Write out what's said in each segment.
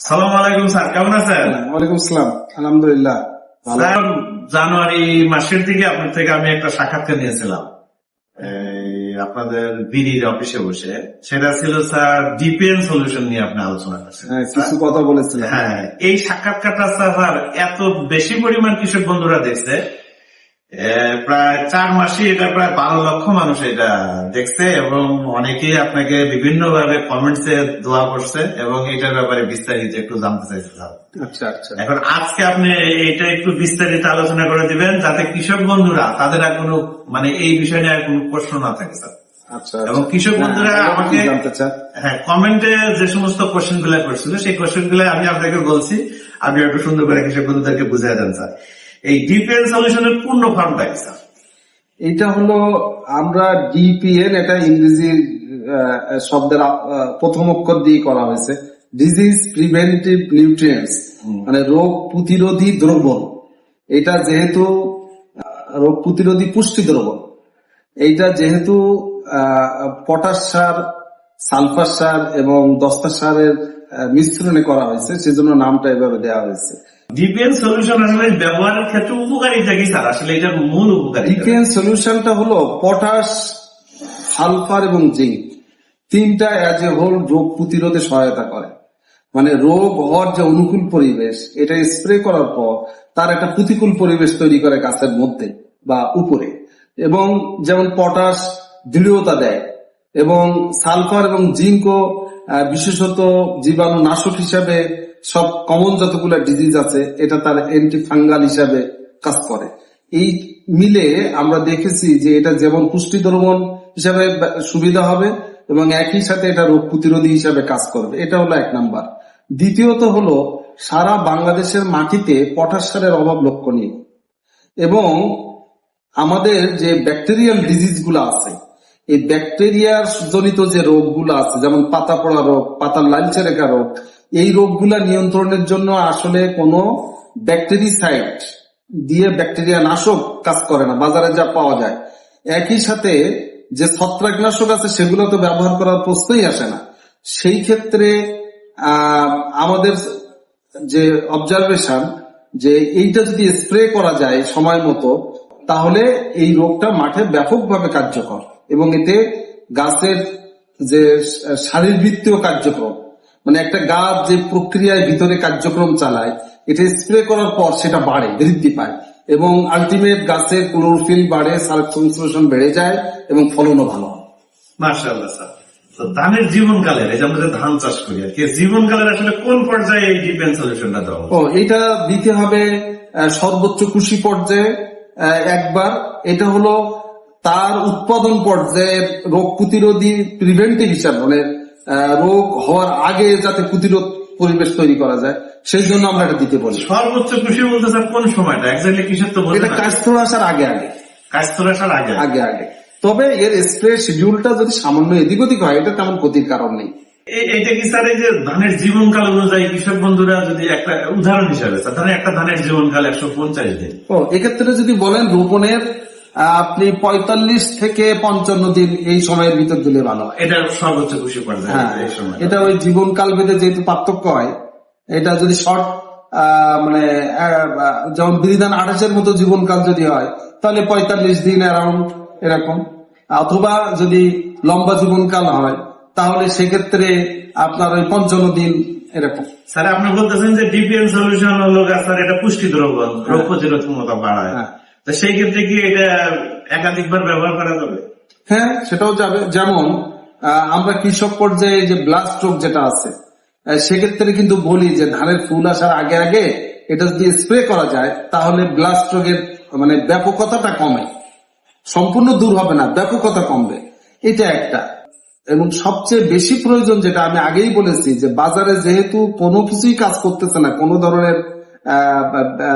সালাম আলাইকুম স্যার কেমন আছেন? ওয়ালাইকুম আসসালাম আলহামদুলিল্লাহ স্যার জানুয়ারি মাসের দিকে আপনার থেকে আমি একটা সাক্ষাৎকার নিয়েছিলাম। আপনাদের বিডির অফিসে বসে। সেটা ছিল স্যার ডিপিএন সলিউশন নিয়ে আপনি আলোচনা করছেন। হ্যাঁ, কিছু কথা বলেছিলাম। হ্যাঁ এই সাক্ষাৎকারটা স্যার এত বেশি পরিমাণ কৃষক বন্ধুরা দেখছে প্রায় চার মাসে এটা প্রায় বারো লক্ষ মানুষ এটা দেখছে এবং অনেকেই আপনাকে বিভিন্ন ভাবে কমেন্টসে দোয়া করছে এবং এটার ব্যাপারে বিস্তারিত একটু জানতে চাইছে স্যার আচ্ছা আচ্ছা। এখন আজকে আপনি এটা একটু বিস্তারিত আলোচনা করে দিবেন যাতে কৃষক বন্ধুরা তাদের আর কোনো মানে এই বিষয় নিয়ে আর কোনো প্রশ্ন না থাকে স্যার। আচ্ছা এবং কৃষক বন্ধুরা হ্যাঁ, আমাকে কি হ্যাঁ কমেন্টে যে সমস্ত কোশ্চেনগুলা করছিল সেই কোশ্চেনগুলো আমি আপনাকে বলছি। আপনি একটু সুন্দর করে কৃষক বন্ধুদেরকে বুঝিয়ে দেন স্যার। এই ডিপিএল সলিউশনের পূর্ণ ফর্মটা কি স্যার? এটা হলো আমরা ডিপিএন এটা ইংরেজি শব্দের প্রথম অক্ষর দিয়ে করা হয়েছে। ডিজিজ প্রিভেন্টিভ নিউট্রিয়েন্টস মানে রোগ প্রতিরোধী দ্রবণ এটা যেহেতু রোগ প্রতিরোধী পুষ্টি দ্রব্য। এইটা যেহেতু পটাশ সার সালফার সার এবং দস্তা সারের মিশ্রণে করা হয়েছে সেজন্য নামটা এভাবে দেওয়া হয়েছে। ডিপিএল সলিউশন আসলে ব্যবহারের ক্ষেত্রে উপকারিতা কি স্যার? আসলে এটার মূল উপকারিতা ডিকেন সলিউশনটা হলো পটাশ সালফার এবং জিঙ্ক তিনটা অ্যাজ এ হোল রোগ প্রতিরোধে সহায়তা করে। মানে রোগ হওয়ার যে অনুকূল পরিবেশ, এটা স্প্রে করার পর তার একটা প্রতিকূল পরিবেশ তৈরি করে গাছের মধ্যে বা উপরে। এবং যেমন পটাশ দৃঢ়তা দেয়, এবং সালফার এবং জিঙ্কও বিশেষত জীবাণু নাশক হিসাবে সব কমন যতগুলো ডিজিজ আছে, এটা তার অ্যান্টি ফাঙ্গাল হিসাবে কাজ করে। এই মিলে আমরা দেখেছি যে এটা যেমন পুষ্টি দ্রবণ হিসাবে সুবিধা হবে এবং একই সাথে এটা রোগ প্রতিরোধী হিসাবে কাজ করবে। এটা হলো এক নাম্বার। দ্বিতীয়ত হলো, সারা বাংলাদেশের মাটিতে পটাশ সারের অভাব লক্ষণীয়। এবং আমাদের যে ব্যাকটেরিয়াল ডিজিজগুলো আছে এই ব্যাকটেরিয়ার জনিত যে রোগগুলো আছে, যেমন পাতা পড়া রোগ, পাতার লালচে রেখা রোগ, এই রোগগুলা নিয়ন্ত্রণের জন্য আসলে কোনো ব্যাকটেরিসাইড দিয়ে ব্যাকটেরিয়া নাশক কাজ করে না, বাজারে যা পাওয়া যায়। একই সাথে যে ছত্রাকনাশক আছে, সেগুলো তো ব্যবহার করার প্রশ্নই আসে না। সেই ক্ষেত্রে আমাদের যে অবজারভেশন যে এইটা যদি স্প্রে করা যায় সময় মতো, তাহলে এই রোগটা মাঠে ব্যাপকভাবে কার্যকর। এবং এতে গাছের যে শারীরবৃত্তীয় কার্যক্রম মানে একটা গাছ যে প্রক্রিয়ায় ভিতরে কার্যক্রম চালায় এটা স্প্রে করার পর সেটা বাড়ে বৃদ্ধি পায় এবং আলটিমেট গাছের ক্লোরোফিল বাড়ে সার সংশ্লেষণ বেড়ে যায় এবং ফলনও ভালো হয়। মার্শাল্লাহ স্যার। তো ধানের জীবনকালের এই যে আমরা ধান চাষ করি আর কি জীবনকালের আসলে কোন পর্যায়ে এই ডিপিএল সলিউশনটা দেওয়া উচিত? ও এটা দিতে হবে সর্বোচ্চ কৃষি পর্যায়ে একবার। এটা হলো তার উৎপাদন পর্যায়ে রোগ প্রতিরোধী প্রিভেন্টিভ হিসাবে মানে রোগ হওয়ার আগে যাতে প্রতিরোধ পরিবেশ তৈরি করা যায় সেই জন্য আমরা এটা দিতে বলি। সর্বোচ্চ কৃষি বলতে স্যার কোন সময়টা? একজাক্টলি কিসের তো এটা আসার আগে আগে। আসার আগে। আগে আগে। তবে এর স্প্রে শিডিউলটা যদি সামান্য এদিক ওদিক হয় এটা তেমন ক্ষতির কারণ নেই। এইটা কি স্যার এই যে ধানের জীবনকাল অনুযায়ী কৃষক বন্ধুরা যদি একটা উদাহরণ হিসাবে স্যার একটা ধানের জীবনকাল একশো পঞ্চাশ দিন। ও এক্ষেত্রে যদি বলেন রোপণের আপনি পঁয়তাল্লিশ থেকে পঞ্চান্ন দিন এই সময়ের ভিতর দিলে ভালো এটা সর্বোচ্চ খুশি পর্যায়ে হ্যাঁ সময়। এটা ওই জীবনকাল ভেদে যেহেতু পার্থক্য হয় এটা যদি শর্ট মানে যেমন বিধান আঠাশের মতো জীবনকাল যদি হয় তাহলে পঁয়তাল্লিশ দিন অ্যারাউন্ড এরকম। অথবা যদি লম্বা জীবনকাল হয় তাহলে সেক্ষেত্রে আপনার ওই পঞ্চান্ন দিন এরকম। স্যার আপনি বলতেছেন যে ডিপিএল সলিউশন হলো স্যার এটা পুষ্টি দ্রবণ রোগ প্রতিরোধ ক্ষমতা বাড়ায়। হ্যাঁ। তো সেই ক্ষেত্রে কি এটা একাধিকবার ব্যবহার করা যাবে? হ্যাঁ সেটাও যাবে। যেমন আমরা কৃষক পর্যায়ে যে ব্লাস্ট রোগ যেটা আছে সেক্ষেত্রে কিন্তু বলি যে ধানের ফুল আসার আগে আগে এটা যদি স্প্রে করা যায়, তাহলে ব্লাস্ট রোগের মানে ব্যাপকতাটা কমে। সম্পূর্ণ দূর হবে না, ব্যাপকতা কমবে। এটা একটা। এবং সবচেয়ে বেশি প্রয়োজন যেটা আমি আগেই বলেছি, যে বাজারে যেহেতু কোনো কিছুই কাজ করতেছে না, কোনো ধরনের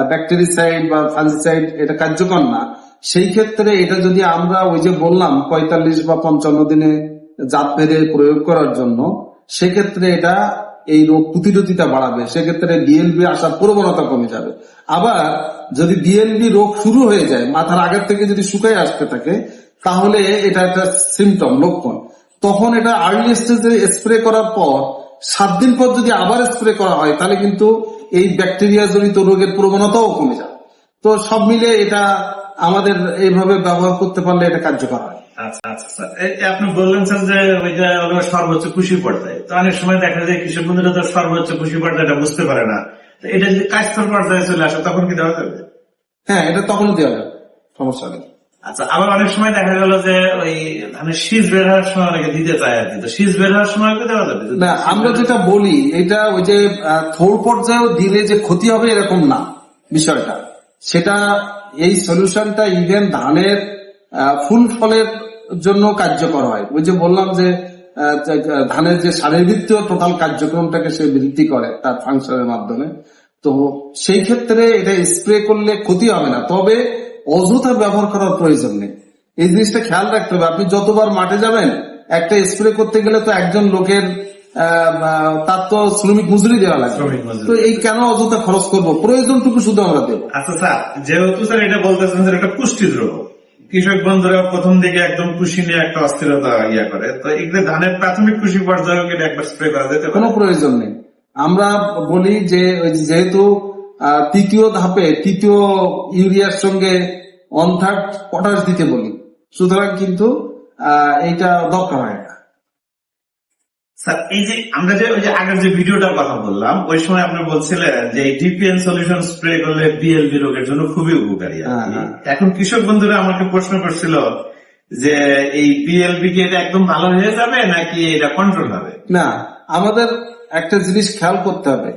ব্যাকটেরিসাইড বা ফাঞ্জিসাইড এটা কার্যকর না। সেই ক্ষেত্রে এটা যদি আমরা ওই যে বললাম, পঁয়তাল্লিশ বা পঞ্চান্ন দিনে জাত ভেদে প্রয়োগ করার জন্য, সেক্ষেত্রে এটা এই রোগ প্রতিরোধিতা বাড়াবে। সেক্ষেত্রে বিএলবি আসার প্রবণতা কমে যাবে। আবার যদি বিএলবি রোগ শুরু হয়ে যায়, মাথার আগের থেকে যদি শুকায় আসতে থাকে, তাহলে এটা একটা সিমটম লক্ষণ। তখন এটা আর্লি স্টেজে স্প্রে করার পর, সাত দিন পর যদি আবার স্প্রে করা হয়, তাহলে কিন্তু এই ব্যাকটেরিয়া জনিত রোগের প্রবণতাও কমে যায় তো সব মিলে এটা আমাদের এইভাবে ব্যবহার করতে পারলে এটা কার্যকর হয়। আচ্ছা আচ্ছা আপনি বললেন স্যার যে ওইটা হলো সর্বোচ্চ খুশি পর্যায়ে। তো অনেক সময় দেখা যায় কৃষক বন্ধুরা তো সর্বোচ্চ খুশি পর্যায়টা বুঝতে পারে না। তো এটা যদি কাজতর পর্যায়ে চলে আসে তখন কি দেওয়া যাবে? হ্যাঁ এটা তখন দেওয়া যাবে। সমস্যা নেই। আচ্ছা আবার অনেক সময় দেখা গেল যে ওই ধানের শীষ বের হওয়ার সময় অনেকে দিতে চায় আর কি। তো শীষ বের হওয়ার সময় দেওয়া যাবে না, আমরা যেটা বলি, এটা ওই যে থোর পর্যায়েও দিলে যে ক্ষতি হবে এরকম না বিষয়টা। সেটা এই সলিউশনটা ইভেন ধানের ফুল ফলের জন্য কার্যকর হয়। ওই যে বললাম যে ধানের যে শারীরবৃত্তীয় টোটাল কার্যক্রমটাকে সে বৃদ্ধি করে তার ফাংশনের মাধ্যমে। তো সেই ক্ষেত্রে এটা স্প্রে করলে ক্ষতি হবে না। তবে অযথা ব্যবহার করার প্রয়োজন নেই। এই জিনিসটা খেয়াল রাখতে হবে। আপনি যতবার মাঠে যাবেন একটা স্প্রে করতে গেলে তো একজন লোকের তার তো শ্রমিক মজুরি দেওয়া লাগে তো এই কেন অযথা খরচ করব? প্রয়োজনটুকু শুধু আমরা দেবো। আচ্ছা স্যার যেহেতু স্যার এটা বলতেছেন যে এটা পুষ্টি দ্রব্য কৃষক বন্ধুরা প্রথম দিকে একদম খুশি নিয়ে একটা অস্থিরতা ইয়া করে। তো এগুলো ধানের প্রাথমিক খুশি পর্যায়ে একবার স্প্রে করা যেতে কোনো প্রয়োজন নেই। আমরা বলি যে ওই যেহেতু তৃতীয় ধাপে তৃতীয় ইউরিয়ার সঙ্গে থার্ড পটাশ দিতে বলি সুতরাং কিন্তু এইটা দরকার হয় না স্যার এই যে আমরা যে ওই যে আগের যে ভিডিওটার কথা বললাম ওই সময় আপনি বলছিলেন যে এই ডিপিএন সলিউশন স্প্রে করলে বিএলবি রোগের জন্য খুবই উপকারী। হ্যাঁ, হ্যাঁ। এখন কৃষক বন্ধুরা আমাকে প্রশ্ন করছিল যে এই বিএলবি কি এটা একদম ভালো হয়ে যাবে নাকি এটা কন্ট্রোল হবে না আমাদের একটা জিনিস খেয়াল করতে হবে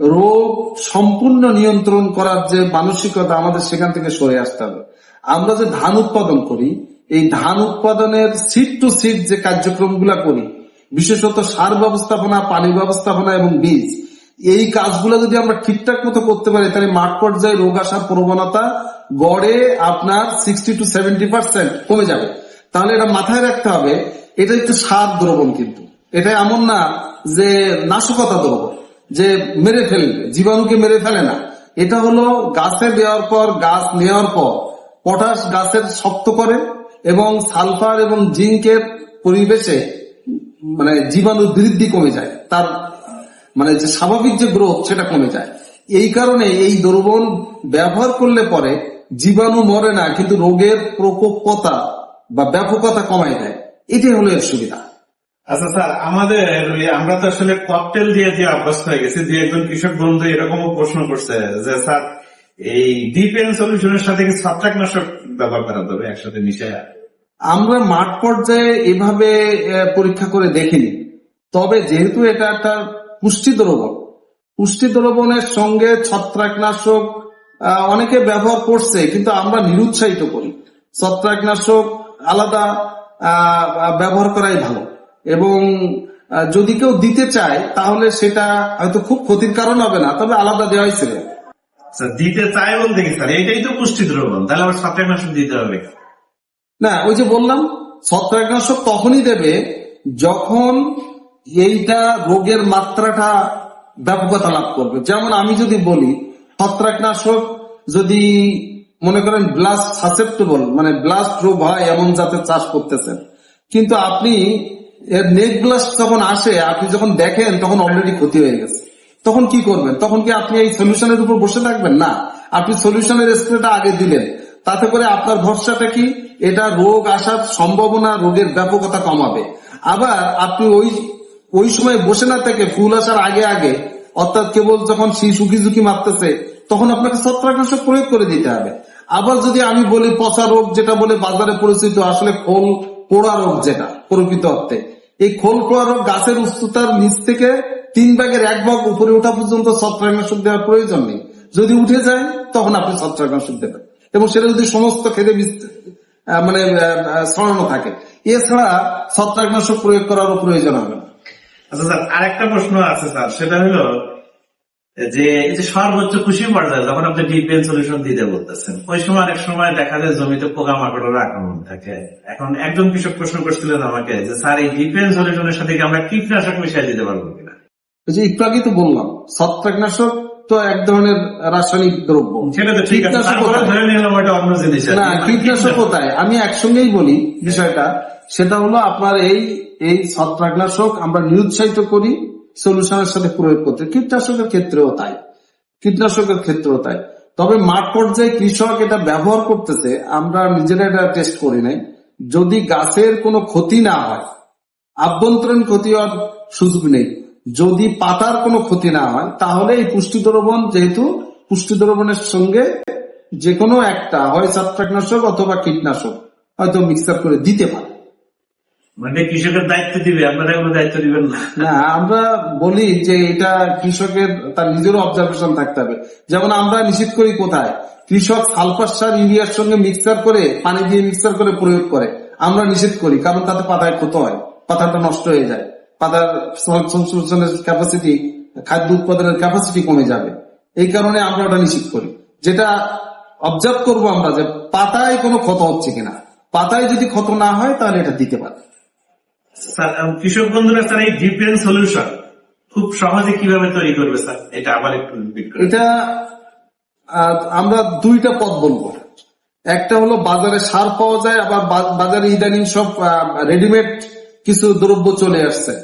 রোগ সম্পূর্ণ নিয়ন্ত্রণ করার যে মানসিকতা আমাদের সেখান থেকে সরে আসতে হবে। আমরা যে ধান উৎপাদন করি, এই ধান উৎপাদনের সিট টু সিট যে কার্যক্রমগুলা করি, বিশেষত সার ব্যবস্থাপনা, পানি ব্যবস্থাপনা এবং বীজ, এই কাজগুলো যদি আমরা ঠিকঠাক মতো করতে পারি, তাহলে মাঠ পর্যায়ে রোগ আসার প্রবণতা গড়ে আপনার সিক্সটি টু সেভেন্টি পার্সেন্ট কমে যাবে। তাহলে এটা মাথায় রাখতে হবে, এটা একটু সার দ্রবণ কিন্তু। এটা এমন না যে নাশকতা দ্রবণ। যে মেরে ফেলবে জীবাণুকে মেরে ফেলে না। এটা হলো গাছে দেওয়ার পর, গাছ নেওয়ার পর, পটাশ গাছের শক্ত করে এবং সালফার এবং জিঙ্কের পরিবেশে মানে জীবাণুর বৃদ্ধি কমে যায়। তার মানে যে স্বাভাবিক যে গ্রোথ, সেটা কমে যায়। এই কারণে এই দ্রবণ ব্যবহার করলে পরে জীবাণু মরে না, কিন্তু রোগের প্রকোপতা বা ব্যাপকতা কমায় দেয়। এটাই হলো এর সুবিধা। আচ্ছা স্যার, আমাদের আমরা তো আসলে ককটেল দিয়ে যে অভ্যস্ত হয়ে গেছি দুই একজন কৃষক বন্ধু এরকমও প্রশ্ন করছে যে, স্যার, এই ডিপিএন সলিউশনের সাথে কি ছত্রাকনাশক ব্যবহার করা যাবে একসাথে মিশায়? আমরা মাঠ পর্যায়ে এভাবে পরীক্ষা করে দেখিনি। তবে যেহেতু এটা একটা পুষ্টি দ্রবণ পুষ্টি দ্রবণের সঙ্গে ছত্রাকনাশক অনেকে ব্যবহার করছে, কিন্তু আমরা নিরুৎসাহিত করি। ছত্রাকনাশক আলাদা ব্যবহার করাই ভালো। এবং যদি কেউ দিতে চায় তাহলে সেটা হয়তো খুব ক্ষতির কারণ হবে না তবে আলাদা দেওয়াই ছিল। স্যার দিতে চাই বলতে কি স্যার? এটাই তো পুষ্টি দ্রবণ তাহলে আবার ছত্রাকনাশক দিতে হবে না ওই যে বললাম ছত্রাকনাশক তখনই দেবে যখন এইটা রোগের মাত্রাটা ব্যাপকতা লাভ করবে। যেমন আমি যদি বলি ছত্রাকনাশক যদি মনে করেন ব্লাস্ট সাসেপ্টেবল মানে ব্লাস্ট রোগ হয় এমন জাতের চাষ করতেছেন। কিন্তু আপনি এর নেক ব্লাস্ট যখন আসে, আপনি যখন দেখেন, তখন অলরেডি ক্ষতি হয়ে গেছে। তখন কি করবেন? তখন কি আপনি এই সলিউশনের উপর বসে থাকবেন? না। আপনি সলিউশনের স্প্রেটা আগে দিলেন। তাতে করে আপনার ভরসাটা কি? এটা রোগ আসার সম্ভাবনা রোগের ব্যাপকতা কমাবে। আবার আপনি ওই ওই সময় বসে না থেকে ফুল আসার আগে আগে, অর্থাৎ কেবল যখন সুখী ঝুঁকি মারতেছে, তখন আপনাকে ছত্রাকনাশক প্রয়োগ করে দিতে হবে। আবার যদি আমি বলি পচা রোগ, যেটা বলে বাজারে পরিচিত, আসলে খোল পোড়া রোগ যেটা, প্রকৃত অর্থে। এই খোল রোগ গাছের উচ্চতার নিচ থেকে তিন ভাগের এক ভাগ উপরে ওঠা পর্যন্ত ছত্রাকনাশক দেওয়ার প্রয়োজন নেই। যদি উঠে যায়, তখন আপনি ছত্রাকনাশক দেবেন। এবং সেটা যদি সমস্ত খেতে মানে ছড়ানো থাকে। এছাড়া ছত্রাকনাশক প্রয়োগ করারও প্রয়োজন হবে না। আচ্ছা স্যার, আরেকটা প্রশ্ন আছে স্যার। সেটা হলো যে এই যে সর্বোচ্চ খুশি পর্যায়ে যখন আপনি ডিপিএন সলিউশন দিতে বলতেছেন ওই সময় অনেক সময় দেখা যায় জমিতে পোকামাকড়ের আক্রমণ থাকে। এখন একজন কৃষক প্রশ্ন করছিলেন আমাকে যে স্যার এই ডিপিএন সলিউশনের সাথে আমরা কীটনাশক মিশিয়ে দিতে পারব কিনা? যে একটু তো বললাম ছত্রাকনাশক তো এক ধরনের রাসায়নিক দ্রব্য। সেটা তো ঠিক আছে কীটনাশক তারপরে কোথায়? ধরে নিলাম ওটা অন্য জিনিস না কীটনাশক কোথায় আমি একসঙ্গেই বলি বিষয়টা। সেটা হলো আপনার এই এই ছত্রাকনাশক আমরা নিরুৎসাহিত করি সলিউশনের সাথে প্রয়োগ করতে কীটনাশকের ক্ষেত্রেও তাই। কীটনাশকের ক্ষেত্রেও তাই। তবে মাঠ পর্যায়ে কৃষক এটা ব্যবহার করতেছে, আমরা নিজেরা এটা টেস্ট করি নাই। যদি গাছের কোনো ক্ষতি না হয়, আভ্যন্তরীণ ক্ষতি হওয়ার সুযোগ নেই, যদি পাতার কোনো ক্ষতি না হয়, তাহলে এই পুষ্টি দ্রবণ যেহেতু পুষ্টি দ্রবণের সঙ্গে যে কোনো একটা হয় ছত্রাকনাশক অথবা কীটনাশক, হয়তো মিক্সার করে দিতে পারে। মানে কৃষকের দায়িত্ব দিবে, আপনারা কোনো দায়িত্ব দিবেন না। আমরা বলি যে এটা কৃষকের, তার নিজেরও অবজারভেশন থাকতে হবে। যেমন আমরা নিশ্চিত করি কোথায়? কৃষক সালফার সার ইউরিয়ার সঙ্গে মিক্সার করে, পানি দিয়ে মিক্সার করে প্রয়োগ করে। আমরা নিষেধ করি, কারণ তাতে পাতায় ক্ষত হয়, পাতাটা নষ্ট হয়ে যায়। পাতার সংশ্লেষণের ক্যাপাসিটি খাদ্য উৎপাদনের ক্যাপাসিটি কমে যাবে। এই কারণে আমরা ওটা নিষেধ করি। যেটা অবজার্ভ করব আমরা যে পাতায় কোনো ক্ষত হচ্ছে কিনা। পাতায় যদি ক্ষত না হয়, তাহলে এটা দিতে পারে। কৃষক বন্ধুরা, স্যার, এই ডিপেন্ড সলিউশন খুব সহজে কীভাবে তৈরি করবে, স্যার? এটা আবার একটু এটা আমরা দুইটা পথ বলব। একটা হলো বাজারে সার পাওয়া যায়, আবার বাজারে ইদানিং সব রেডিমেড কিছু দ্রব্য চলে আসছে।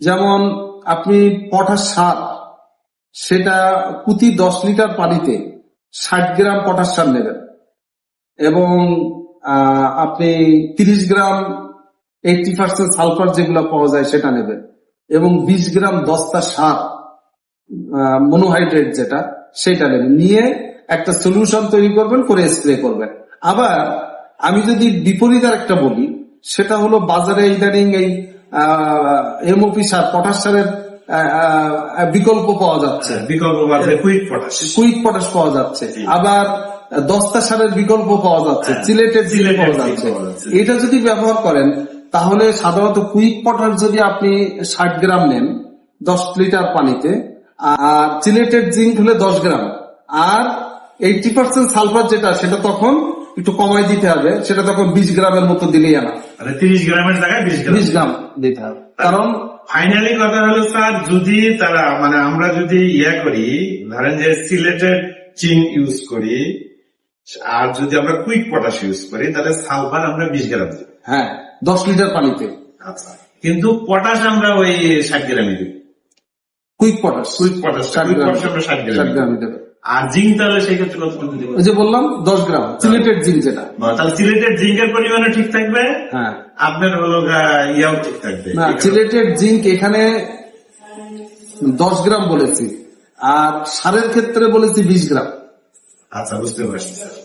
যেমন আপনি পটাশ সার, সেটা প্রতি দশ লিটার পানিতে ষাট গ্রাম পটাশ সার নেবেন। এবং আপনি তিরিশ গ্রাম এইটি পার্সেন্ট সালফার যেগুলো পাওয়া যায় সেটা নেবেন এবং বিশ গ্রাম দস্তা সার মনোহাইড্রেট যেটা সেটা নেবেন নিয়ে একটা সলিউশন তৈরি করবেন করে স্প্রে করবেন। আবার আমি যদি বিপরীত আর একটা বলি সেটা হলো বাজারে ইদানিং এই এমওপি সার পটাশ সারের বিকল্প পাওয়া যাচ্ছে। বিকল্প কুইক পটাশ কুইক পটাশ পাওয়া যাচ্ছে। আবার দস্তা সারের বিকল্প পাওয়া যাচ্ছে। হ্যাঁ, পাওয়া জিঙ্ক পাওয়া যাচ্ছে। এটা যদি ব্যবহার করেন তাহলে সাধারণত কুইক পটাশ যদি আপনি ষাট গ্রাম নেন দশ লিটার পানিতে আর সিলেটেড জিঙ্ক হলে দশ গ্রাম। আর এইটি পার্সেন্ট সালফার যেটা সেটা তখন একটু কমাই দিতে হবে সেটা তখন বিশ গ্রামের মতো দিলেই আনা তিরিশ গ্রামের জায়গায় বিশ গ্রাম। দিতে হবে। কারণ ফাইনালি কথা হলো স্যার যদি তারা মানে আমরা যদি ইয়া করি ধরেন যে সিলেটেড চিন ইউজ করি আর যদি আমরা কুইক পটাশ ইউজ করি তাহলে সালফার আমরা বিশ গ্রাম দিই। হ্যাঁ। দশ লিটার পানিতে। আচ্ছা। কিন্তু পটাশ আমরা ওই ষাট গ্রামে দিই। Quick potash. কুইক পটাশ ষাট কুইক গ্রাম পটাশ আমরা ষাট গ্রামে দেবে আর জিঙ্ক তাহলে সেই ক্ষেত্রে কত ওই যে বললাম দশ গ্রাম। সিলেটেড জিঙ্ক যেটা। তাহলে সিলেটের জিঙ্কের পরিমাণও ঠিক থাকবে। হ্যাঁ। আপনার হলো ইয়াও ঠিক থাকবে। না সিলেটেড জিঙ্ক এখানে দশ গ্রাম বলেছি। আর সারের ক্ষেত্রে বলেছি বিশ গ্রাম। আচ্ছা বুঝতে পারছি। স্যার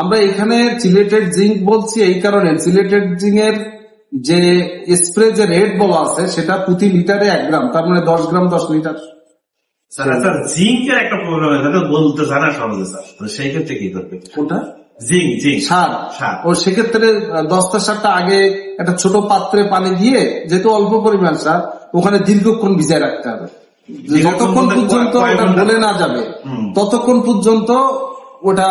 আমরা এখানে সিলেটেড জিঙ্ক বলছি এই কারণে। সিলেটেড জিঙ্ক এর যে স্প্রে যে রেট বলা আছে সেটা প্রতি লিটারে এক গ্রাম তার মানে দশ গ্রাম দশ লিটার। স্যার স্যার জিঙ্কের একটা প্রবলেম আছে এটা বলতে জানা সহজে স্যার। তো সেই ক্ষেত্রে কি করবে? কোনটা? Zinc zinc. সার। সার। ও সেক্ষেত্রে দশটা সারটা আগে একটা ছোট পাত্রে পানি দিয়ে যেহেতু অল্প পরিমাণ সার ওখানে দীর্ঘক্ষণ ভিজায় রাখতে হবে। যতক্ষণ পর্যন্ত ওটা বলে না যাবে ততক্ষণ পর্যন্ত ওটা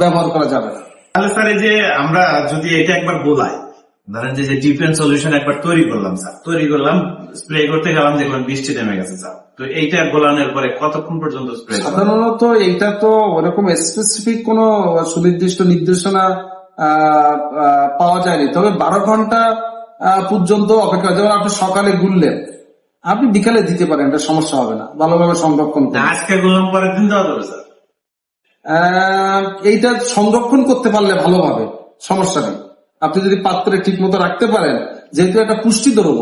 ব্যবহার করা যাবে না। তাহলে স্যার এই যে আমরা যদি এটা একবার গোলাই ধরেন যে ডিফেন্স সলিউশন একবার তৈরি করলাম স্যার। তৈরি করলাম স্প্রে করতে গেলাম দেখলাম বৃষ্টি নেমে গেছে স্যার। তো এইটা গোলানোর পরে কতক্ষণ পর্যন্ত স্প্রে সাধারণত এইটা তো ওরকম স্পেসিফিক কোনো সুনির্দিষ্ট নির্দেশনা পাওয়া যায়নি। তবে বারো ঘণ্টা পর্যন্ত অপেক্ষা যেমন আপনি সকালে গুললেন আপনি বিকালে দিতে পারেন এটা সমস্যা হবে না। ভালোভাবে সংরক্ষণ আজকে গোলাম পরের দিন দেওয়া যাবে স্যার। এইটা সংরক্ষণ করতে পারলে ভালোভাবে, সমস্যা নেই। আপনি যদি পাত্রে ঠিক মতো রাখতে পারেন, যেহেতু একটা পুষ্টি দ্রব্য,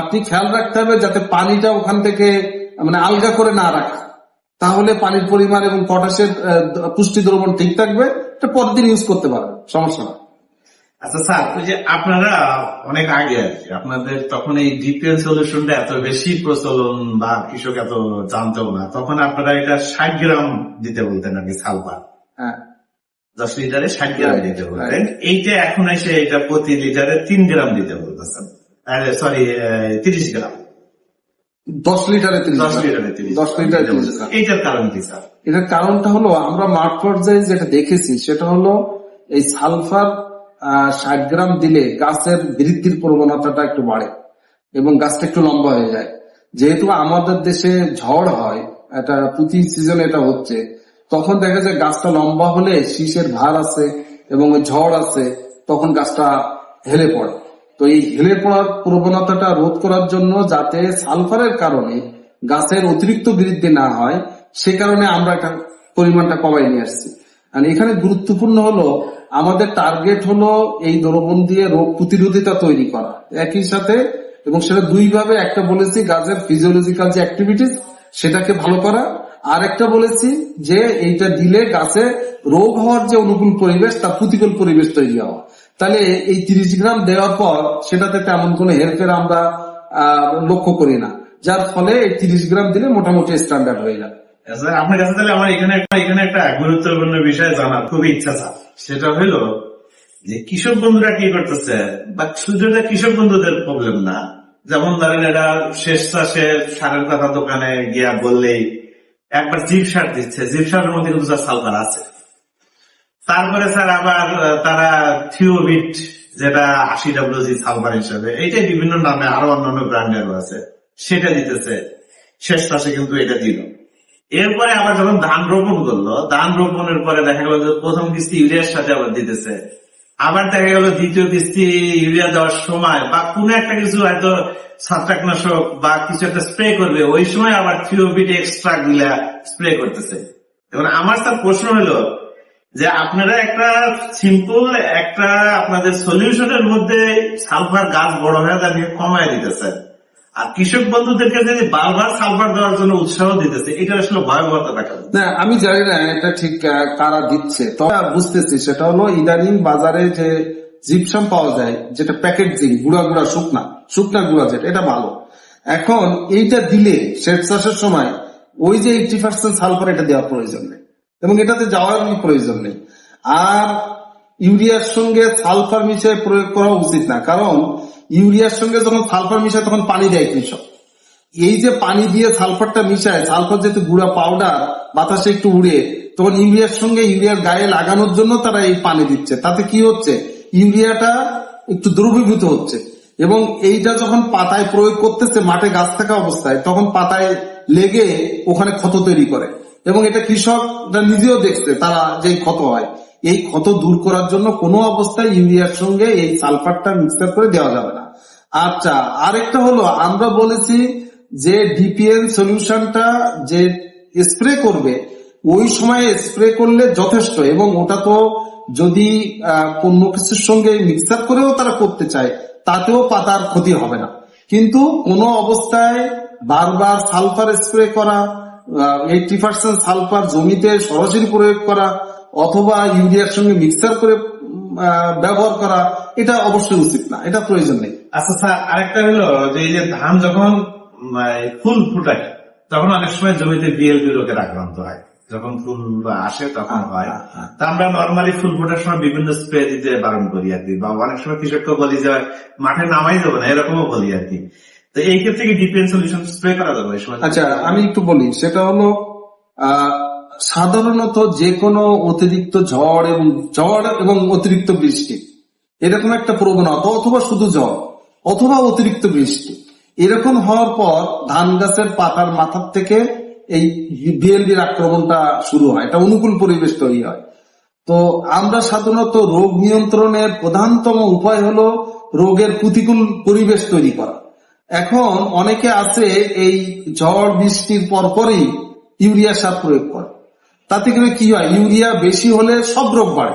আপনি খেয়াল রাখতে হবে যাতে পানিটা ওখান থেকে মানে আলগা করে না রাখা। তাহলে পানির পরিমাণ এবং পটাশের পুষ্টি দ্রবণ ঠিক থাকবে, এটা পরদিন দিন ইউজ করতে পারবে সমস্যা না আচ্ছা স্যার ওই যে আপনারা অনেক আগে আর কি আপনাদের তখন এই ডিফেন্স সলিউশনটা এত বেশি প্রচলন বা কৃষক এত জানতেও না তখন আপনারা এটা ষাট গ্রাম দিতে বলতেন আর কি সালফার হ্যাঁ। দশ লিটারে ষাট গ্রাম দিতে বলতেন। এইটা এখন এসে এটা প্রতি লিটারে তিন গ্রাম দিতে বলতেছেন। সরি তিরিশ গ্রাম। দশ লিটারে দশ লিটারে দশ লিটারে এইটার কারণ কি স্যার? এটার কারণটা হলো আমরা মাঠ পর্যায়ে যেটা দেখেছি সেটা হলো এই সালফার ষাট গ্রাম দিলে গাছের বৃদ্ধির প্রবণতাটা একটু বাড়ে এবং গাছটা একটু লম্বা হয়ে যায়। যেহেতু আমাদের দেশে ঝড় হয়, এটা প্রতি সিজনে এটা হচ্ছে, তখন দেখা যায় গাছটা লম্বা হলে শীষের ভার আছে এবং ঝড় আছে তখন গাছটা হেলে পড়ে। তো এই হেলে পড়ার প্রবণতাটা রোধ করার জন্য যাতে সালফারের কারণে গাছের অতিরিক্ত বৃদ্ধি না হয়, সে কারণে আমরা একটা পরিমাণটা কমাই নিয়ে আসছি। আর এখানে গুরুত্বপূর্ণ হলো, আমাদের টার্গেট হলো এই দ্রবণ দিয়ে রোগ প্রতিরোধিতা তৈরি করা। একই সাথে, এবং সেটা দুই ভাবে একটা বলেছি গাছের ফিজিওলজিক্যাল যে অ্যাক্টিভিটিস সেটাকে ভালো করা, আর একটা বলেছি যে এইটা দিলে গাছে রোগ হওয়ার যে অনুকূল পরিবেশ, তার প্রতিকূল পরিবেশ তৈরি হওয়া। তাহলে এই তিরিশ গ্রাম দেওয়ার পর, সেটাতে তেমন কোনো হেরফের আমরা লক্ষ্য করি না। যার ফলে এই তিরিশ গ্রাম দিলে মোটামুটি স্ট্যান্ডার্ড হয়ে যায় স্যার আপনার কাছে তাহলে আমার এখানে একটা এখানে একটা গুরুত্বপূর্ণ বিষয় জানার খুবই ইচ্ছা স্যার সেটা হলো যে কৃষক বন্ধুরা কি করতেছে? বা এটা কৃষক বন্ধুদের প্রবলেম না। যেমন ধরেন এটা শেষ চাষে সারের কথা দোকানে গিয়া বললেই একবার জিপ সার দিচ্ছে। জিপ সারের মধ্যে কিন্তু স্যার সালফার আছে। তারপরে স্যার আবার তারা থিওবিট, যেটা আশি ডাব্লিউজি সালফার হিসাবে, এইটাই বিভিন্ন নামে আরও অন্যান্য ব্র্যান্ডেরও আছে। সেটা দিতেছে। শেষ চাষে কিন্তু এটা দিল। এরপরে আবার যখন ধান রোপণ করল, ধান রোপণের পরে দেখা গেল যে প্রথম কিস্তি ইউরিয়ার সাথে আবার দিতেছে। আবার দেখা গেল দ্বিতীয় কিস্তি ইউরিয়া দেওয়ার সময় বা কোনো একটা কিছু হয়তো ছত্রাকনাশক বা কিছু একটা স্প্রে করবে, ওই সময় আবার থিওবিট এক্সট্রা গুলা স্প্রে করতেছে। এখন আমার স্যার প্রশ্ন হলো যে আপনারা একটা সিম্পল একটা আপনাদের সলিউশনের মধ্যে সালফার গাছ বড় হয়ে দাঁড়িয়ে কমায় দিতেছে আর কৃষক বন্ধুদেরকে যদি বারবার সালফার দেওয়ার জন্য উৎসাহ দিতেছে, এটা আসলে ভয়াবহতা দেখা না, আমি জানি না এটা ঠিক কারা দিচ্ছে। তবে বুঝতেছি, সেটা হলো ইদানিং বাজারে যে জিপসাম পাওয়া যায়, যেটা প্যাকেজিং, গুঁড়া গুঁড়া শুকনা শুকনা গুঁড়া যেটা, এটা ভালো। এখন এইটা দিলে শেষ চাষের সময় ওই যে এইটি পার্সেন্ট সালফার এটা দেওয়ার প্রয়োজন নেই। এবং এটাতে যাওয়ার প্রয়োজন নেই। আর ইউরিয়ার সঙ্গে সালফার মিশিয়ে প্রয়োগ করা উচিত না, কারণ ইউরিয়ার সঙ্গে যখন সালফার মিশায় তখন পানি দেয় কৃষক। এই যে পানি দিয়ে সালফারটা মিশায়, সালফার যেহেতু গুঁড়া পাউডার বাতাসে একটু উড়ে, তখন ইউরিয়ার সঙ্গে ইউরিয়ার গায়ে লাগানোর জন্য তারা এই পানি দিচ্ছে। তাতে কি হচ্ছে? ইউরিয়াটা একটু দ্রবীভূত হচ্ছে এবং এইটা যখন পাতায় প্রয়োগ করতেছে মাঠে গাছ থাকা অবস্থায়, তখন পাতায় লেগে ওখানে ক্ষত তৈরি করে। এবং এটা কৃষকরা নিজেও দেখছে, তারা যে ক্ষত হয়। এই ক্ষত দূর করার জন্য কোনো অবস্থায় ইউরিয়ার সঙ্গে এই সালফারটা মিক্সার করে দেওয়া যাবে না। আচ্ছা আরেকটা হলো, আমরা বলেছি যে ডিপিএন সলিউশনটা যে স্প্রে করবে, ওই সময় স্প্রে করলে যথেষ্ট এবং ওটা তো যদি অন্য কিছুর সঙ্গে মিক্সার করেও তারা করতে চায়, তাতেও পাতার ক্ষতি হবে না। কিন্তু কোনো অবস্থায় বারবার সালফার স্প্রে করা এইটি পার্সেন্ট সালফার জমিতে সরাসরি প্রয়োগ করা অথবা ইউরিয়ার সঙ্গে মিক্সার করে ব্যবহার করা এটা অবশ্যই উচিত না এটা প্রয়োজন নেই। আচ্ছা স্যার আরেকটা হলো যে এই যে ধান যখন ফুল ফুটায় তখন অনেক সময় জমিতে বিএলবি রোগের আক্রান্ত হয়। যখন ফুল আসে তখন হয়। তা আমরা নর্মালি ফুল ফোটার সময় বিভিন্ন স্প্রে দিতে বারণ করি আর কি বা অনেক সময় কৃষককে বলি যে মাঠে নামাই যাব না এরকমও বলি আর কি। তো এই ক্ষেত্রে কি ডিপেন্ড সলিউশন স্প্রে করা যাবে আচ্ছা আমি একটু বলি সেটা হলো আহ, সাধারণত যে কোনো অতিরিক্ত ঝড় এবং ঝড় এবং অতিরিক্ত বৃষ্টি, এরকম একটা প্রবণতা, অথবা শুধু ঝড়, অথবা অতিরিক্ত বৃষ্টি, এরকম হওয়ার পর ধান গাছের পাতার মাথার থেকে এই বিএলডির আক্রমণটা শুরু হয়, এটা অনুকূল পরিবেশ তৈরি হয়। তো আমরা সাধারণত রোগ নিয়ন্ত্রণের প্রধানতম উপায় হলো রোগের প্রতিকূল পরিবেশ তৈরি করা। এখন অনেকে আছে এই ঝড়, বৃষ্টির পরপরই ইউরিয়া সার প্রয়োগ করে। তাতে করে কি হয়? ইউরিয়া বেশি হলে সব রোগ বাড়ে।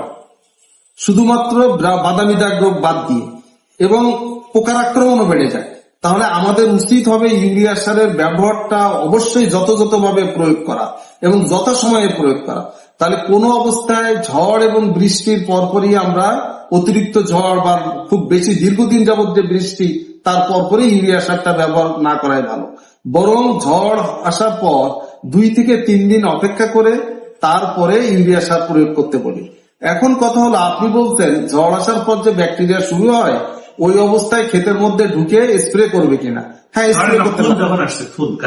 শুধুমাত্র বাদামি দাগ রোগ বাদ দিয়ে। এবং পোকার আক্রমণও বেড়ে যায়। তাহলে আমাদের উচিত হবে ইউরিয়া সারের ব্যবহারটা অবশ্যই যথাযথভাবে প্রয়োগ করা এবং যথাসময়ে প্রয়োগ করা। তাহলে কোনো অবস্থায় ঝড় এবং বৃষ্টির পরপরই আমরা অতিরিক্ত ঝড় বা খুব বেশি দীর্ঘদিন যাবত যে বৃষ্টি, তার পরপরই ইউরিয়া সারটা ব্যবহার না করাই ভালো। বরং ঝড় আসার পর দুই থেকে তিন দিন অপেক্ষা করে তারপরে ইউরিয়া সার প্রয়োগ করতে বলি। এখন কথা হলো আপনি বলছেন ঝড় আসার পর যে ব্যাকটেরিয়া শুরু হয় ওই অবস্থায় ক্ষেতের মধ্যে ঢুকে স্প্রে করবে কিনা? হ্যাঁ স্প্রে করতে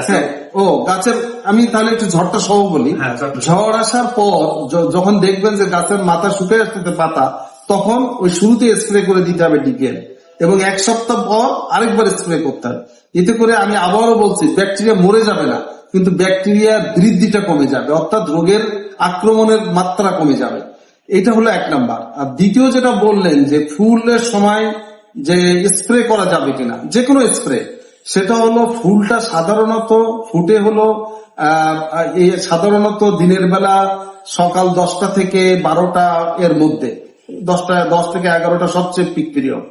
হ্যাঁ ও গাছের আমি তাহলে একটু ঝড়টা সহ বলি। হ্যাঁ, ঝড় আসার পর যখন দেখবেন যে গাছের মাথা শুকিয়ে আসতেছে পাতা তখন ওই শুরুতে স্প্রে করে দিতে হবে ডিপিএল এবং এক সপ্তাহ পর আরেকবার স্প্রে করতে হবে। এতে করে আমি আবারও বলছি ব্যাকটেরিয়া মরে যাবে না। কিন্তু ব্যাকটেরিয়ার বৃদ্ধিটা কমে যাবে, অর্থাৎ রোগের আক্রমণের মাত্রা কমে যাবে। এটা হলো এক নাম্বার। আর দ্বিতীয় যেটা বললেন যে ফুলের সময় যে স্প্রে করা যাবে কিনা যে কোনো স্প্রে, সেটা হলো ফুলটা সাধারণত, ফুটে হলো সাধারণত দিনের বেলা সকাল দশটা থেকে বারোটা এর মধ্যে, দশটা, দশ থেকে এগারোটা সবচেয়ে পিক পিরিয়ড।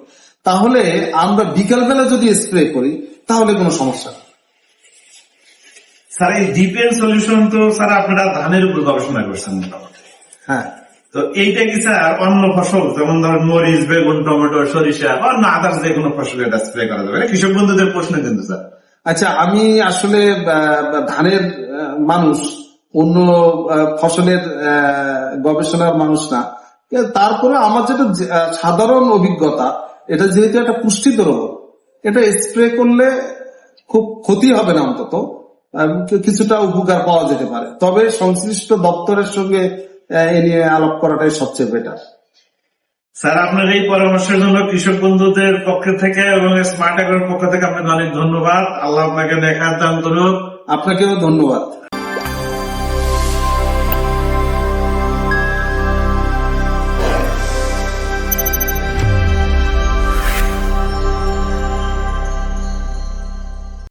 তাহলে আমরা বিকাল বেলা যদি স্প্রে করি, তাহলে কোনো সমস্যা। স্যার এই ডিপেন্ড সলিউশন তো স্যার আপনারা ধানের উপর গবেষণা করছেন মোটামুটি। হ্যাঁ। তো এইটা কি স্যার অন্য ফসল? যেমন ধরেন মরিচ বেগুন টমেটো সরিষা বা অন্য আদার্স যে কোনো ফসল এটা স্প্রে করা যাবে। কৃষক বন্ধুদের প্রশ্ন কিন্তু স্যার। আচ্ছা আমি আসলে ধানের মানুষ অন্য ফসলের গবেষণার মানুষ না। তারপরে আমার যেটা সাধারণ অভিজ্ঞতা এটা যেহেতু একটা পুষ্টিকর রোগ এটা স্প্রে করলে খুব ক্ষতি হবে না অন্তত। কিছুটা উপকার পাওয়া যেতে পারে। তবে সংশ্লিষ্ট দপ্তরের সঙ্গে এ নিয়ে আলাপ করাটাই সবচেয়ে বেটার স্যার আপনার এই পরামর্শের জন্য কৃষক বন্ধুদের পক্ষ থেকে এবং স্মার্ট এগ্রোর পক্ষ থেকে আপনাকে অনেক ধন্যবাদ। আল্লাহ আপনাকে দেখার দান করুন আপনাকেও ধন্যবাদ।